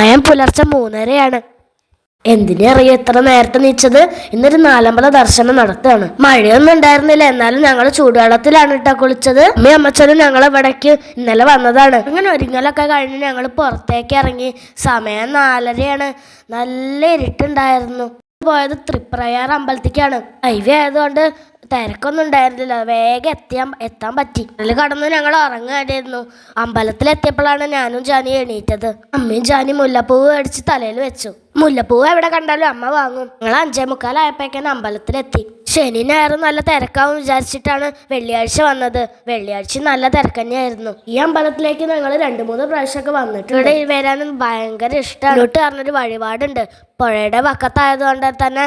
സമയം പുലർച്ചെ മൂന്നരയാണ്. എന്തിനറിയോ എത്ര നേരത്തെ നീച്ചത് ഇന്നൊരു നാലമ്പല ദർശനം നടത്തുകയാണ്. മഴയൊന്നും ഉണ്ടായിരുന്നില്ല. എന്നാലും ഞങ്ങൾ ചൂടുവെള്ളത്തിലാണ് ഇട്ടാ കുളിച്ചത്. അമ്മയും അമ്മച്ചനും ഞങ്ങൾ ഇവിടേക്ക് ഇന്നലെ വന്നതാണ്. അങ്ങനെ ഒരുങ്ങലൊക്കെ കഴിഞ്ഞ് ഞങ്ങൾ പുറത്തേക്ക് ഇറങ്ങി. സമയം നാലരയാണ്. നല്ല ഇരുട്ടുണ്ടായിരുന്നു. പോയത് തൃപ്രയാർ അമ്പലത്തിക്കാണ് ഹൈവേ ആയതുകൊണ്ട് തിരക്കൊന്നും ഉണ്ടായിരുന്നില്ല. വേഗം എത്തിയാൻ എത്താൻ പറ്റി. അതിൽ കടന്ന് ഞങ്ങൾ ഉറങ്ങായിരുന്നു അമ്പലത്തിലെത്തിയപ്പോഴാണ് ഞാനും ജാനി എണീറ്റത്. അമ്മയും ജാനി മുല്ലപ്പൂവ് അടിച്ച് തലയിൽ വെച്ചു. മുല്ലപ്പൂവ് എവിടെ കണ്ടാലും അമ്മ വാങ്ങും. ഞങ്ങൾ അഞ്ചേ മുക്കാലായപ്പോഴേക്കാണ് അമ്പലത്തിലെത്തി. ശനി ഞായറും നല്ല തിരക്കാവും വിചാരിച്ചിട്ടാണ് വെള്ളിയാഴ്ച വന്നത്. വെള്ളിയാഴ്ച നല്ല തിരക്ക് തന്നെയായിരുന്നു. ഈ അമ്പലത്തിലേക്ക് ഞങ്ങൾ രണ്ട് മൂന്ന് പ്രാവശ്യമൊക്കെ വന്നിട്ട് ഇവിടെ വരാനും ഭയങ്കര ഇഷ്ടമാണ് ഇങ്ങോട്ട് പറഞ്ഞൊരു വഴിപാടുണ്ട്. പുഴയുടെ പക്കത്തായതുകൊണ്ട് തന്നെ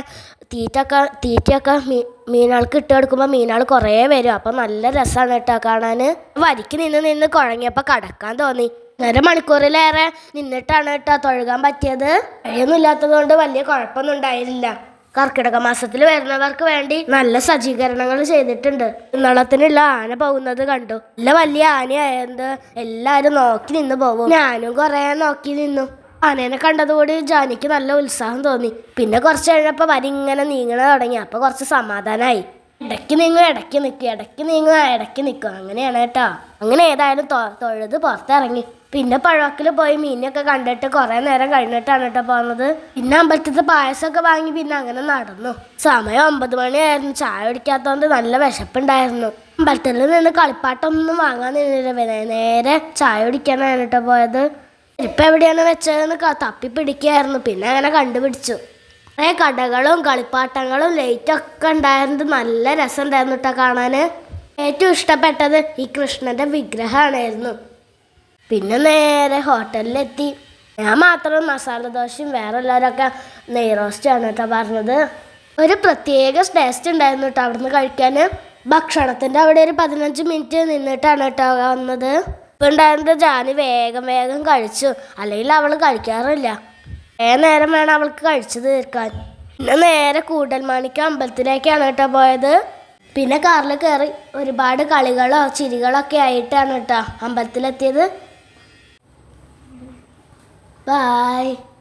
തീറ്റൊക്കെ തീറ്റയൊക്കെ മീ മീനുകൾക്ക് ഇട്ട് കൊടുക്കുമ്പോൾ മീനുകൾ കുറേ വരും. അപ്പം നല്ല രസമാണ് കേട്ടോ കാണാൻ വരിക്ക് നിന്ന് നിന്ന് കുഴങ്ങിയപ്പോൾ കടക്കാൻ തോന്നി. ഒന്നര മണിക്കൂറിലേറെ നിന്നിട്ടാണ് കേട്ടോ തൊഴുകാൻ പറ്റിയത്. മഴയൊന്നും ഇല്ലാത്തത് കൊണ്ട് വലിയ കുഴപ്പമൊന്നും ഉണ്ടായിരുന്നില്ല കർക്കിടക മാസത്തിൽ വരുന്നവർക്ക് വേണ്ടി നല്ല സജ്ജീകരണങ്ങൾ ചെയ്തിട്ടുണ്ട്. ഇന്നളത്തിനുള്ള ആന പോകുന്നത് കണ്ടു. നല്ല വലിയ ആനയായത് എല്ലാരും നോക്കി നിന്ന് പോകും ഞാനും കുറേ നോക്കി നിന്നു. ആനേനെ കണ്ടതുകൂടി ജാനിക്ക് നല്ല ഉത്സാഹം തോന്നി. പിന്നെ കുറച്ച് കഴിഞ്ഞപ്പോൾ വരി ഇങ്ങനെ നീങ്ങണ തുടങ്ങി. അപ്പോൾ കുറച്ച് സമാധാനമായി ഇടയ്ക്ക് നീങ്ങും ഇടയ്ക്ക് നിൽക്കും ഇടയ്ക്ക് നീങ്ങും ഇടയ്ക്ക് നിൽക്കും അങ്ങനെയാണ് കേട്ടോ. അങ്ങനെ ഏതായാലും തൊഴുത് പുറത്തിറങ്ങി. പിന്നെ പഴവക്കിൽ പോയി മീനൊക്കെ കണ്ടിട്ട് കുറേ നേരം കഴിഞ്ഞിട്ടാണ് കേട്ടോ പോകുന്നത് പിന്നെ അമ്പലത്തിലത്തെ പായസമൊക്കെ വാങ്ങി പിന്നെ അങ്ങനെ നടന്നു. സമയം ഒമ്പത് മണിയായിരുന്നു. ചായ കുടിക്കാത്തതുകൊണ്ട് നല്ല വിശപ്പുണ്ടായിരുന്നു. അമ്പലത്തിൽ നിന്ന് കളിപ്പാട്ടൊന്നും വാങ്ങാൻ നിന്നില്ല. നേരെ ചായ കുടിക്കാനാണ് കേട്ടോ പോയത്. ഇപ്പം എവിടെയാണ് വെച്ചതെന്ന് തപ്പി പിടിക്കുകയായിരുന്നു പിന്നെ അങ്ങനെ കണ്ടുപിടിച്ചു. കുറേ കടകളും കളിപ്പാട്ടങ്ങളും ലൈറ്റൊക്കെ ഉണ്ടായിരുന്നത് നല്ല രസം ഉണ്ടായിരുന്നു കേട്ടോ കാണാൻ ഏറ്റവും ഇഷ്ടപ്പെട്ടത് ഈ കൃഷ്ണന്റെ വിഗ്രഹമാണായിരുന്നു. പിന്നെ നേരെ ഹോട്ടലിലെത്തി. ഞാൻ മാത്രം മസാല ദോശയും വേറെ എല്ലാവരൊക്കെ നെയ് റോസ്റ്റാണ് കേട്ടോ പറഞ്ഞത്. ഒരു പ്രത്യേക ടേസ്റ്റ് ഉണ്ടായിരുന്നു കേട്ടോ അവിടുന്ന് കഴിക്കാൻ. ഭക്ഷണത്തിന്റെ അവിടെ ഒരു പതിനഞ്ച് മിനിറ്റ് നിന്നിട്ടാണ് കേട്ടോ വന്നത്. ഇപ്പം ഉണ്ടായിരുന്നത് ജാനി വേഗം വേഗം കഴിച്ചു. അല്ലെങ്കിൽ അവൾ കഴിക്കാറില്ല. ഏ നേരം വേണം അവൾക്ക് കഴിച്ചു തീർക്കാൻ. പിന്നെ നേരെ കൂടൽമാണിക്ക അമ്പലത്തിലേക്കാണ് കേട്ടോ പോയത്. പിന്നെ കാറിൽ കയറി ഒരുപാട് കളികളോ ചിരികളൊക്കെ ആയിട്ടാണ് കേട്ടോ അമ്പലത്തിലെത്തിയത്. Bye.